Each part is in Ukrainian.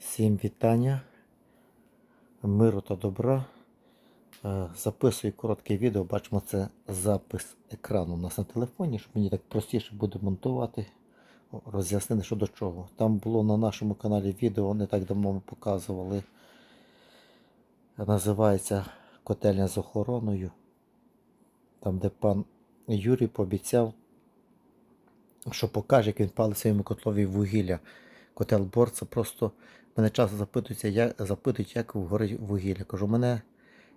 Всім вітання, миру та добра. Е, Записую коротке відео. Бачимо, це запис екрану у нас на телефоні, щоб мені так простіше буде монтувати, роз'яснити, що до чого. Там було на нашому каналі відео, не так давно ми показували. Називається Котельня з охороною. Там, де пан Юрій пообіцяв, що покаже, як він палить своєму котлові вугілля. Котел бор це просто мене часто запитуються, як, запитують, як горить вугілля. Кажу, у мене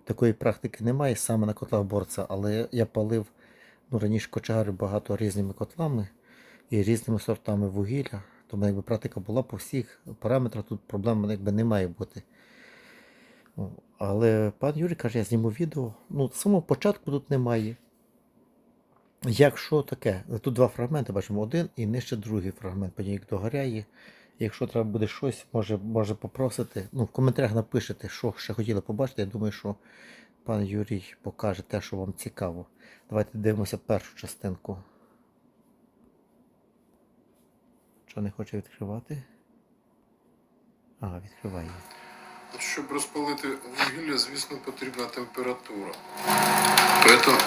такої практики немає саме на котлах борца, але я палив ну, раніше кочегарив багато різними котлами і різними сортами вугілля. Тому якби практика була по всіх параметрах, тут проблем якби не має бути. Але пан Юрій каже, я зніму відео. Ну, самого початку тут немає. Якщо таке, тут два фрагменти, бачимо один і нижче другий фрагмент, по ній догоряє. Якщо треба буде щось, може, може попросити. Ну, в коментарях напишете, що ще хотіли побачити. Я думаю, що пан Юрій покаже те, що вам цікаво. Давайте дивимося першу частинку. Що не хоче відкривати? Ага, відкриває. Щоб розпалити вугілля, звісно, потрібна температура. Поэтому,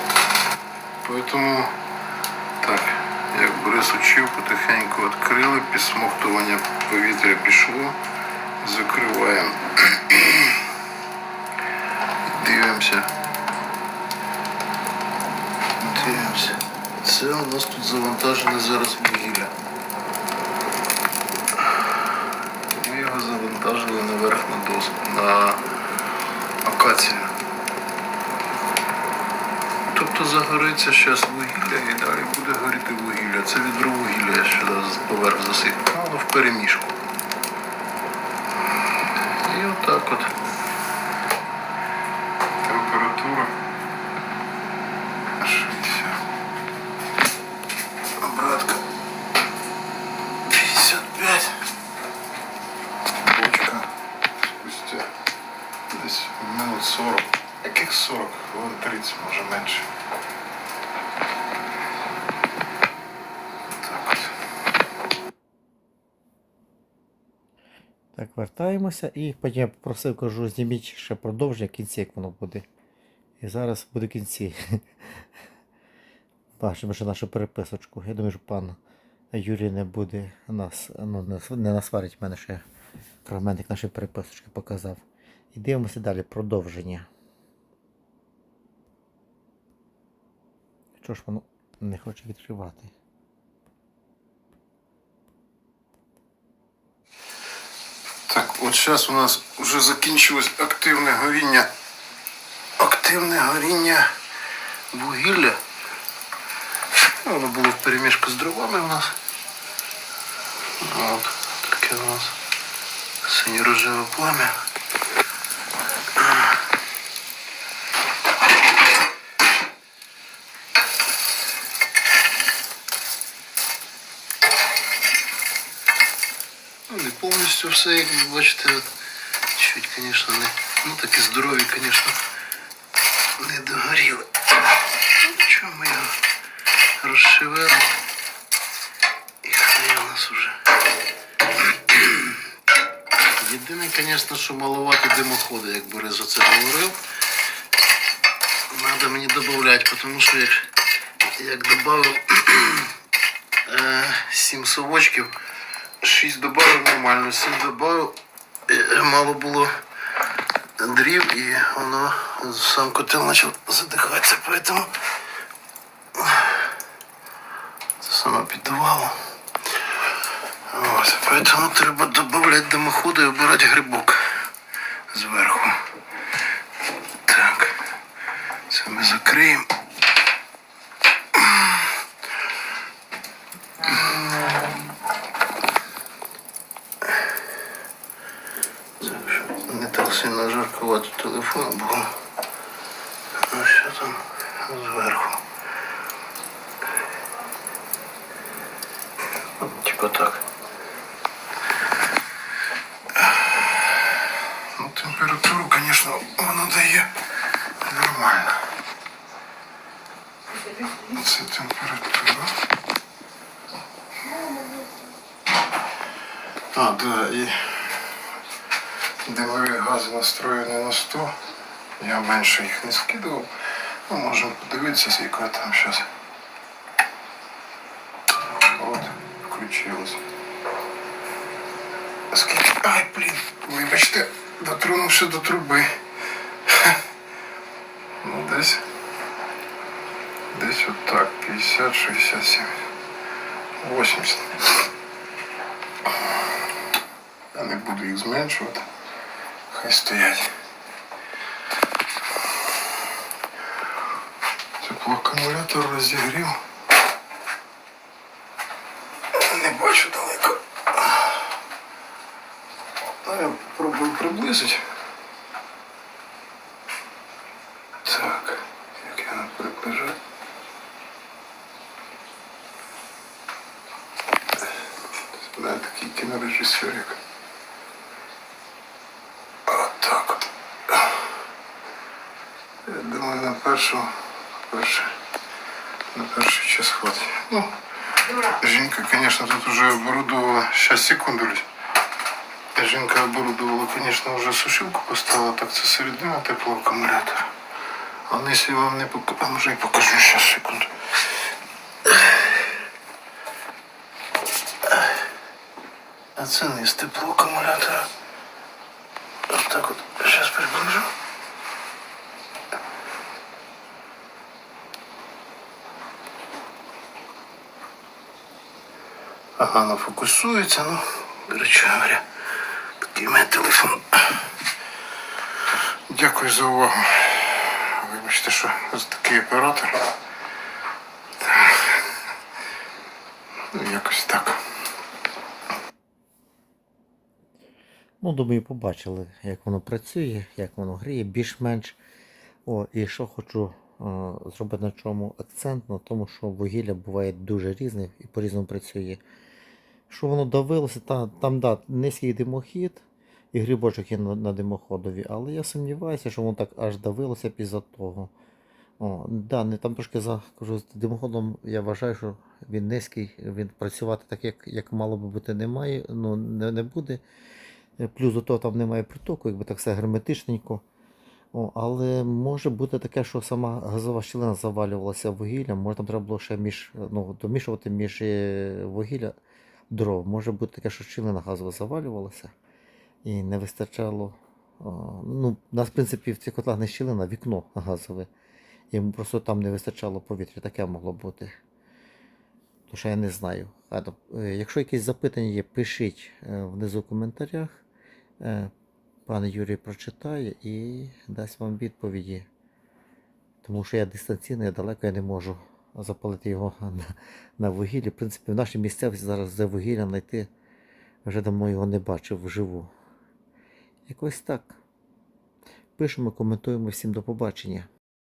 поэтому так, як Борис учив, потихеньку відкрили, підсмоктування повітря пішло, закриваємо. Дивимося. Дивимося. Це у нас тут завантажене зараз вугілля. Ми його завантажили наверх на доску, на акацію. Тобто загориться зараз вугілля і далі буде горіти вугілля. Це відро вугілля раз поверх засипав, воно в переміжку. І отак от. 40? Хвилин 30, може менше. Так. Так, вертаємося і потім я попросив, кажу, зніміть ще продовження кінці, як воно буде. І зараз буде кінці. Бачимо ще нашу переписочку. Я думаю, що пан Юрій не буде нас, ну, не насварить мене ще фрагментик нашої переписочки показав. І дивимося далі продовження. Що ж воно не хоче відкривати? Так, от зараз у нас вже закінчилось активне горіння. Активне горіння вугілля. Воно було в перемішку з дровами у нас. От, таке у нас синьо-рожеве плам'я. Ну, не повністю все, як ви бачите, чуть, звісно, не. Ну такі здорові, звісно, не догоріли. Ну, нічого ми його розшивемо. І хай у нас уже. Єдине, звісно, що малувати димоходи, як Борис це говорив. Надо мені додати, тому що як, як додав е, 7 совочків, 6 додав нормально, 7 додав, е, мало було дрів і воно сам котел почав задихатися, поэтому це саме піддавало. Ось, поэтому треба додати димоходи і обирати грибок зверху. Так, це ми закриємо. Жаркувати телефон було. Ну що там зверху. От, Типа так. Ну, температуру, конечно, воно дає нормально. Це температура. А, да, і димові гази настроєні на 100. Я менше їх не скидував. Ну, можемо подивитися, скільки там зараз. От, включилось. Скільки. Ай, блін, вибачте, дотронувся до труби. Ну, десь. Десь отак. 50, 67. 80. Я не буду їх зменшувати. Хай стоять. Теплоакумулятор розігрів. Не бачу далеко. Я пробую приблизити. першу, перше, на перший час хватить. Ну, жінка, звісно, тут уже оборудовала. Сейчас, секунду, Люсь. Жінка оборудовала, звісно, вже сушилку поставила, так це середина теплоакумулятора. А ну, якщо я вам не покажу, а може і покажу, зараз, секунду. А це не з теплоакумулятора. Ось так от, зараз приближу. Ага, ну фокусується, ну, до речі говоря, такий мій телефон. Дякую за увагу. Вибачте, що ось такий оператор. Так. Ну, якось так. Ну, думаю, побачили, як воно працює, як воно гріє, більш-менш. О, і що хочу е, зробити на чому акцент, на тому, що вугілля буває дуже різне і по-різному працює. Що воно давилося, та, там да, низький димохід і грибочок є на, на димоходові, але я сумніваюся, що воно так аж давилося після того. О, да, не там трошки за кажу, з димоходом я вважаю, що він низький, він працювати так, як, як мало би бути, немає, ну, не, не буде. Е, Плюс до того там немає притоку, якби так все герметичненько. О, але може бути таке, що сама газова щілина завалювалася вугіллям, може там треба було ще між, ну, домішувати між е, вугілля дров. Може бути таке, що щілина газова завалювалася і не вистачало. ну, у нас, в принципі, в цих котлах не щілина, вікно газове. І просто там не вистачало повітря, таке могло бути. То що я не знаю. Е, Якщо якісь запитання є, пишіть е, внизу в коментарях. Е, Пан Юрій прочитає і дасть вам відповіді. Тому що я дистанційно, я далеко я не можу запалити його на, на вугіллі. В принципі, в нашій місцевості зараз за вугілля знайти вже давно його не бачив вживу. Якось так. Пишемо, коментуємо. Всім до побачення.